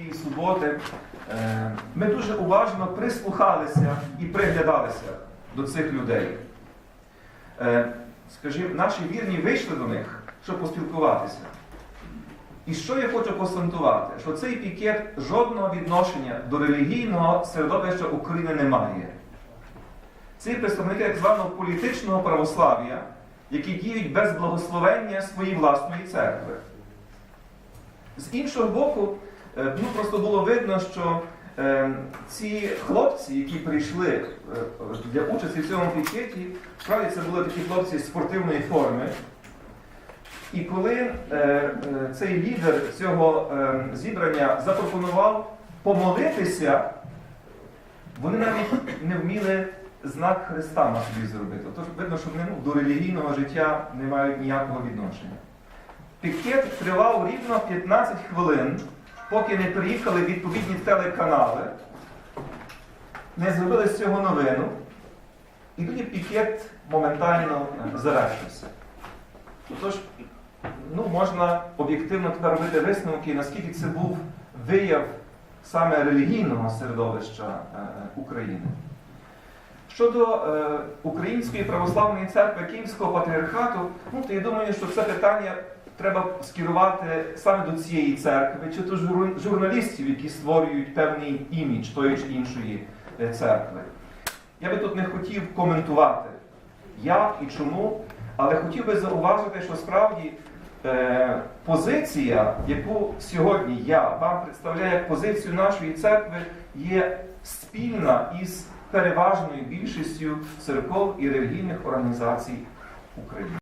цієї суботи е, ми дуже уважно прислухалися і приглядалися до цих людей. Е, Скажімо, наші вірні вийшли до них, щоб поспілкуватися. І що я хочу посантувати? Що цей пікет жодного відношення до релігійного середовища України не має. Ці представники так званого політичного православ'я, які діють без благословення своєї власної церкви. З іншого боку, ну, просто було видно, що е, ці хлопці, які прийшли е, для участі в цьому пікеті, справді це були такі хлопці спортивної форми. І коли е, е, цей лідер цього е, зібрання запропонував помолитися, вони навіть не вміли знак Христа на собі зробити. Тож видно, що вони ну, до релігійного життя не мають ніякого відношення. Пікет тривав рівно 15 хвилин, поки не приїхали відповідні телеканали, не зробили з цього новину, і тоді пікет моментально завершився. Тож, ну, можна об'єктивно тепер робити висновки, наскільки це був вияв саме релігійного середовища е, України. Щодо е, Української православної церкви Київського патріархату, ну, то я думаю, що це питання треба скерувати саме до цієї церкви, чи то журналістів, які створюють певний імідж тої чи іншої е, церкви. Я би тут не хотів коментувати, як і чому, але хотів би зауважити, що справді е, позиція, яку сьогодні я вам представляю як позицію нашої церкви, є спільна із переважною більшістю церков і релігійних організацій України.